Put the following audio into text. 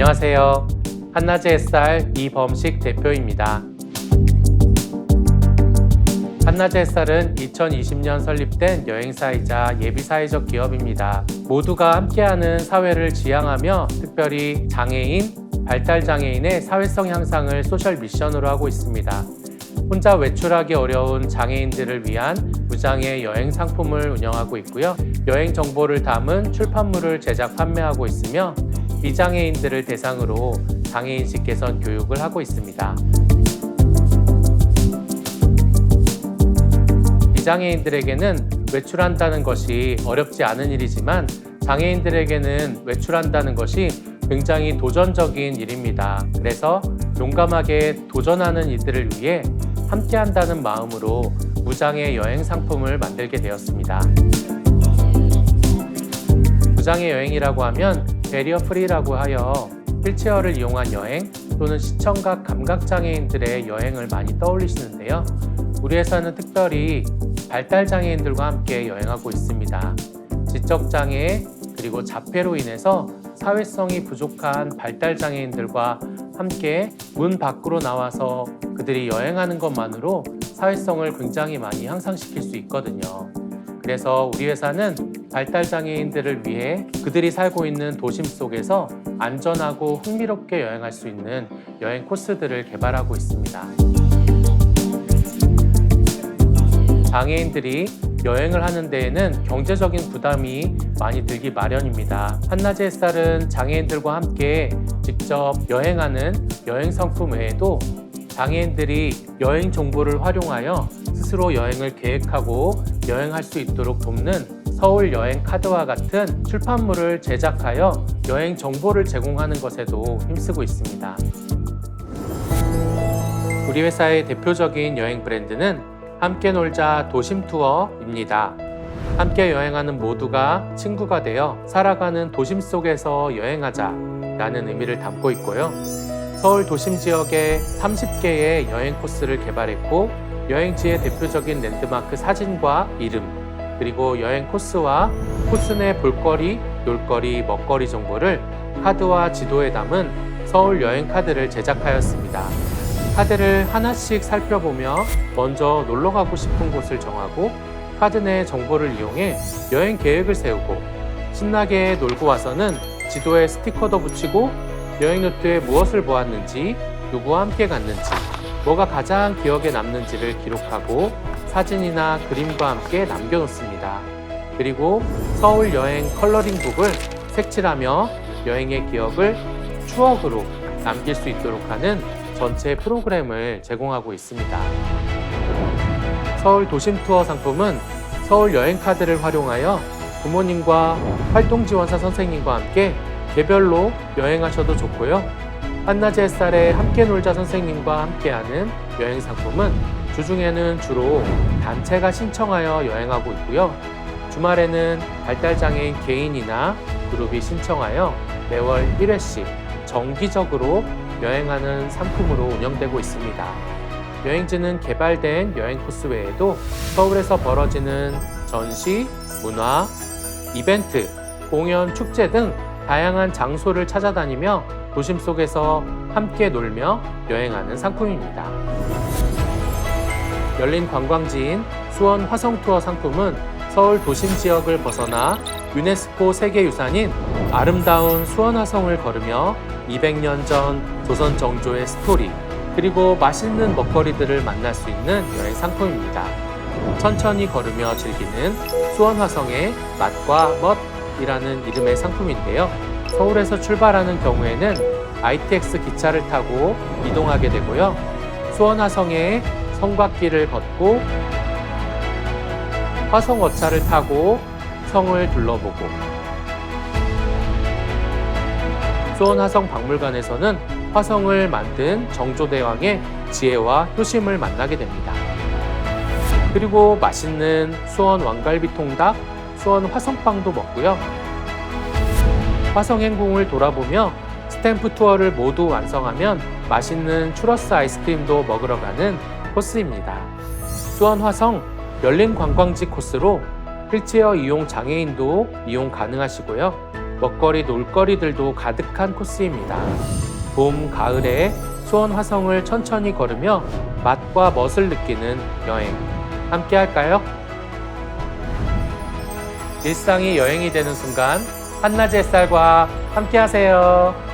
안녕하세요. 한낮의 햇살 이범식 대표입니다. 한낮의 햇살은 2020년 설립된 여행사이자 예비사회적 기업입니다. 모두가 함께하는 사회를 지향하며 특별히 장애인, 발달장애인의 사회성 향상을 소셜 미션으로 하고 있습니다. 혼자 외출하기 어려운 장애인들을 위한 무장애 여행 상품을 운영하고 있고요. 여행 정보를 담은 출판물을 제작 판매하고 있으며 비장애인들을 대상으로 장애인식 개선 교육을 하고 있습니다. 비장애인들에게는 외출한다는 것이 어렵지 않은 일이지만 장애인들에게는 외출한다는 것이 굉장히 도전적인 일입니다. 그래서 용감하게 도전하는 이들을 위해 함께한다는 마음으로 무장애 여행 상품을 만들게 되었습니다. 무장애 여행이라고 하면 베리어 프리라고 하여 휠체어를 이용한 여행 또는 시청각 감각 장애인들의 여행을 많이 떠올리시는데요. 우리 회사는 특별히 발달 장애인들과 함께 여행하고 있습니다. 지적 장애 그리고 자폐로 인해서 사회성이 부족한 발달 장애인들과 함께 문 밖으로 나와서 그들이 여행하는 것만으로 사회성을 굉장히 많이 향상시킬 수 있거든요. 그래서 우리 회사는 발달 장애인들을 위해 그들이 살고 있는 도심 속에서 안전하고 흥미롭게 여행할 수 있는 여행 코스들을 개발하고 있습니다. 장애인들이 여행을 하는 데에는 경제적인 부담이 많이 들기 마련입니다. 한낮의 햇살은 장애인들과 함께 직접 여행하는 여행 상품 외에도 장애인들이 여행 정보를 활용하여 스스로 여행을 계획하고 여행할 수 있도록 돕는 서울 여행 카드와 같은 출판물을 제작하여 여행 정보를 제공하는 것에도 힘쓰고 있습니다. 우리 회사의 대표적인 여행 브랜드는 함께 놀자 도심 투어입니다. 함께 여행하는 모두가 친구가 되어 살아가는 도심 속에서 여행하자 라는 의미를 담고 있고요. 서울 도심 지역에 30개의 여행 코스를 개발했고 여행지의 대표적인 랜드마크 사진과 이름 그리고 여행 코스와 코스 내 볼거리, 놀거리, 먹거리 정보를 카드와 지도에 담은 서울 여행 카드를 제작하였습니다. 카드를 하나씩 살펴보며 먼저 놀러 가고 싶은 곳을 정하고 카드 내 정보를 이용해 여행 계획을 세우고 신나게 놀고 와서는 지도에 스티커도 붙이고 여행 노트에 무엇을 보았는지 누구와 함께 갔는지 뭐가 가장 기억에 남는지를 기록하고 사진이나 그림과 함께 남겨놓습니다. 그리고 서울 여행 컬러링북을 색칠하며 여행의 기억을 추억으로 남길 수 있도록 하는 전체 프로그램을 제공하고 있습니다. 서울 도심 투어 상품은 서울 여행 카드를 활용하여 부모님과 활동 지원사 선생님과 함께 개별로 여행하셔도 좋고요. 한낮의 햇살에 함께 놀자 선생님과 함께하는 여행 상품은 주중에는 주로 단체가 신청하여 여행하고 있고요. 주말에는 발달장애인 개인이나 그룹이 신청하여 매월 1회씩 정기적으로 여행하는 상품으로 운영되고 있습니다. 여행지는 개발된 여행 코스 외에도 서울에서 벌어지는 전시, 문화, 이벤트, 공연, 축제 등 다양한 장소를 찾아다니며 도심 속에서 함께 놀며 여행하는 상품입니다. 열린 관광지인 수원 화성 투어 상품은 서울 도심 지역을 벗어나 유네스코 세계유산인 아름다운 수원 화성을 걸으며 200년 전 조선 정조의 스토리 그리고 맛있는 먹거리들을 만날 수 있는 여행 상품입니다. 천천히 걸으며 즐기는 수원 화성의 맛과 멋 이라는 이름의 상품인데요. 서울에서 출발하는 경우에는 ITX 기차를 타고 이동하게 되고요. 수원 화성의 성곽길을 걷고 화성어차를 타고 성을 둘러보고 수원 화성 박물관에서는 화성을 만든 정조대왕의 지혜와 효심을 만나게 됩니다. 그리고 맛있는 수원 왕갈비 통닭, 수원 화성빵도 먹고요. 화성 행궁을 돌아보며 스탬프 투어를 모두 완성하면 맛있는 추러스 아이스크림도 먹으러 가는 코스입니다. 수원 화성 열린 관광지 코스로 휠체어 이용 장애인도 이용 가능하시고요. 먹거리, 놀거리들도 가득한 코스입니다. 봄, 가을에 수원 화성을 천천히 걸으며 맛과 멋을 느끼는 여행 함께 할까요? 일상이 여행이 되는 순간 한낮의 쌀과 함께하세요.